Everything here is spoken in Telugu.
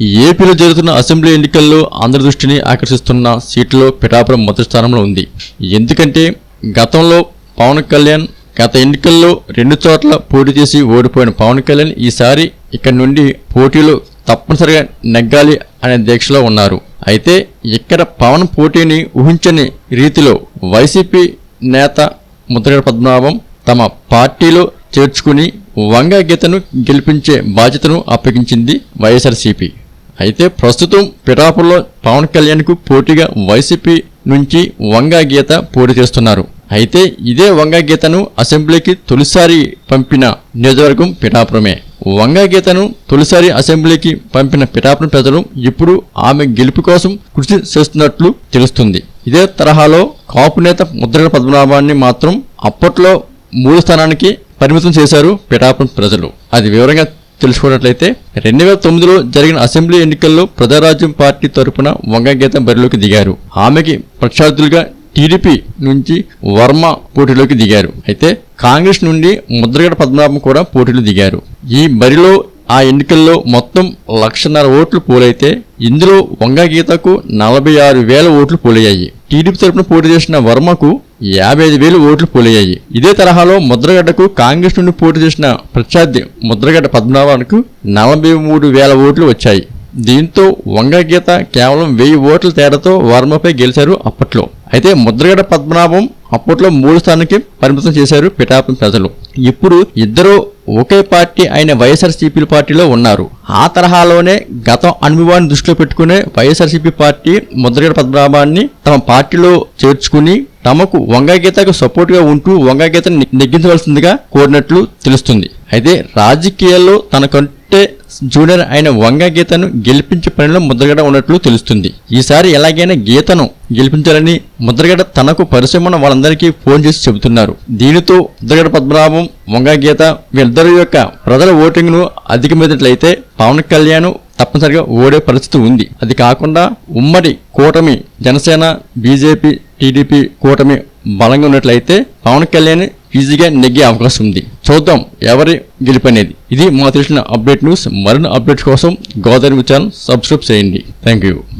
ఏపీలో జరుగుతున్న అసెంబ్లీ ఎన్నికల్లో ఆంధ్ర దృష్టిని ఆకర్షిస్తున్న సీట్లో పిఠాపురం మొదటి స్థానంలో ఉంది. ఎందుకంటే గతంలో పవన్ కళ్యాణ్ గత ఎన్నికల్లో రెండు చోట్ల పోటీ చేసి ఓడిపోయిన పవన్ కళ్యాణ్ ఈసారి ఇక్కడి నుండి పోటీలో తప్పనిసరిగా నెగ్గాలి అనే దీక్షలో ఉన్నారు. అయితే ఇక్కడ పవన్ పోటీని ఊహించని రీతిలో వైసీపీ నేత ముద్రగడ పద్మనాభం తమ పార్టీలో చేర్చుకుని వంగ గీతను గెలిపించే బాధ్యతను అప్పగించింది వైఎస్ఆర్సీపీ. అయితే ప్రస్తుతం పిఠాపురంలో పవన్ కళ్యాణ్కు పోటీగా వైసీపీ నుంచి వంగా గీత పోటీ చేస్తున్నారు. అయితే ఇదే వంగా గీతను అసెంబ్లీకి తొలిసారి పంపిన నియోజకవర్గం పిఠాపురమే. వంగా గీతను తొలిసారి అసెంబ్లీకి పంపిన పిఠాపురం ప్రజలు ఇప్పుడు ఆమె గెలుపు కోసం కృషి చేస్తున్నట్లు తెలుస్తుంది. ఇదే తరహాలో కాపు నేత ముద్రగడ పద్మనాభాన్ని మాత్రం అప్పట్లో మూడు స్థానానికి పరిమితం చేశారు పిఠాపురం ప్రజలు. అది వివరంగా తెలుసుకున్నట్లయితే రెండు వేల తొమ్మిదిలో జరిగిన అసెంబ్లీ ఎన్నికల్లో ప్రజారాజ్యం పార్టీ తరపున వంగగీత బరిలోకి దిగారు. ఆమెకి ప్రత్యర్థులుగా టీడీపీ నుంచి వర్మ పోటీలోకి దిగారు. అయితే కాంగ్రెస్ నుండి ముద్రగడ పద్మనాభం కూడా పోటీలు దిగారు. ఈ బరిలో ఆ ఎన్నికల్లో మొత్తం లక్షన్నర ఓట్లు పోలైతే ఇందులో వంగ గీతకు నలభై ఆరు వేల ఓట్లు పోలయ్యాయి. టీడీపీ తరపున పోటీ చేసిన వర్మకు యాభై ఐదు వేలు ఓట్లు పోలయ్యాయి. ఇదే తరహాలో ముద్రగడ్డకు కాంగ్రెస్ నుండి పోటీ చేసిన ప్రత్యర్థి ముద్రగడ్డ పద్మనాభానికి నలభై మూడు వేల ఓట్లు వచ్చాయి. దీంతో వంగ గీత కేవలం వెయ్యి ఓట్ల తేడాతో వర్మపై గెలిచారు అప్పట్లో. అయితే ముద్రగడ పద్మనాభం అప్పట్లో మూడు స్థానానికి పరిమితం చేశారు పిఠాపురం ప్రజలు. ఇప్పుడు ఇద్దరు ఒకే పార్టీ అయిన వైఎస్ఆర్సీపీ పార్టీలో ఉన్నారు. ఆ తరహాలోనే గతం అనుభవాన్ని దృష్టిలో పెట్టుకునే వైఎస్ఆర్సీపీ పార్టీ ముద్రగడ పద్మనాభాన్ని తమ పార్టీలో చేర్చుకుని తమకు వంగగీతకు సపోర్ట్గా ఉంటూ వంగగీతను నెగ్గించవలసిందిగా కోరినట్లు తెలుస్తుంది. అయితే రాజకీయాల్లో తనకంటే జూనియర్ ఆయన వంగ గీతను గెలిపించే పనిలో ముద్రగడ ఉన్నట్లు తెలుస్తుంది. ఈసారి ఎలాగైనా గీతను గెలిపించాలని ముద్రగడ తనకు పరిశ్రమ వాళ్ళందరికీ ఫోన్ చేసి చెబుతున్నారు. దీనితో ముద్రగడ పద్మనాభం వంగ గీత వీళ్ళిద్దరి యొక్క ప్రజల ఓటింగ్ను అధిగమించినట్లయితే పవన్ కళ్యాణ్ తప్పనిసరిగా ఓడే పరిస్థితి ఉంది. అది కాకుండా ఉమ్మడి కూటమి జనసేన బీజేపీ టీడీపీ కూటమి బలంగా ఉన్నట్లయితే పవన్ కళ్యాణ్ ఈజీగా నెగ్గే అవకాశం ఉంది. చూద్దాం ఎవరి గెలిపనేది. ఇది మా తెలిసిన అప్డేట్ న్యూస్. మరిన్ని అప్డేట్స్ కోసం గోదావరి ఛానల్ సబ్స్క్రైబ్ చేయండి. Thank you